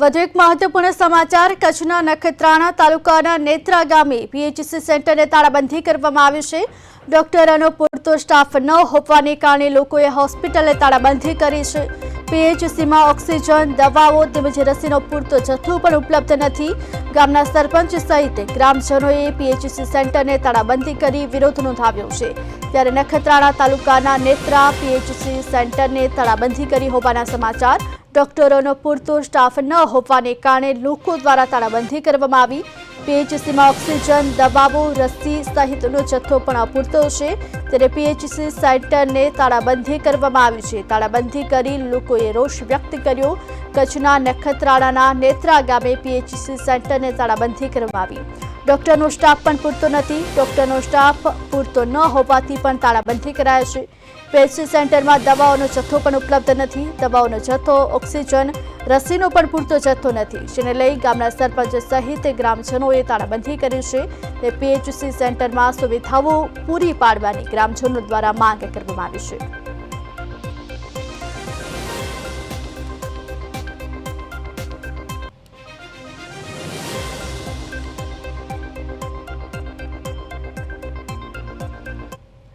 વધુ એક મહત્વપૂર્ણ સમાચાર, કચ્છના નખત્રાણા તાલુકાના નેત્રા ગામે પીએચસી સેન્ટરને તાળાબંધી કરવામાં આવ્યું છે. ડોક્ટરોનો પૂરતો સ્ટાફ ન હોવાને કારણે લોકોએ હોસ્પિટલને તાળાબંધી કરી છે. પીએચસીમાં ઓક્સિજન, દવાઓ તેમજ રસીનો પૂરતો જથ્થો પણ ઉપલબ્ધ નથી. ગામના સરપંચ સહિત ગ્રામજનોએ પીએચસી સેન્ટરને તાળાબંધી કરી વિરોધ નોંધાવ્યો છે. ત્યારે નખત્રાણા તાલુકાના નેત્રા પીએચસી સેન્ટરને તાળાબંધી કરી હોવાના સમાચાર ડોક્ટરોનો પૂરતો સ્ટાફ ન હોવાને કારણે લોકો દ્વારા તાળાબંધી કરવામાં આવી. પીએચસીમાં ઓક્સિજન દવાઓ રસી સહિતનો જથ્થો પણ અપૂરતો છે. ત્યારે પીએચસી સેન્ટરને તાળાબંધી કરવામાં આવી છે. તાળાબંધી કરી લોકોએ રોષ વ્યક્ત કર્યો. કચ્છના નખત્રાણાના નેત્રા ગામે પીએચસી સેન્ટરને તાળાબંધી કરવામાં આવી. ડોક્ટરનો સ્ટાફ પણ પૂરતો નથી. ડોક્ટરનો સ્ટાફ પૂરતો ન હોવાથી પણ તાળાબંધી કરાય છે. પીએચસી સેન્ટરમાં દવાઓનો જથ્થો પણ ઉપલબ્ધ નથી. દવાઓનો જથ્થો, ઓક્સિજન, રસીનો પણ પૂરતો જથ્થો નથી. જેને લઈ ગામના સરપંચ સહિત ગ્રામજનોએ તાળાબંધી કરી છે. તે પીએચસી સેન્ટરમાં સુવિધાઓ પૂરી પાડવાની ગ્રામજનો દ્વારા માંગ કરવામાં આવી છે.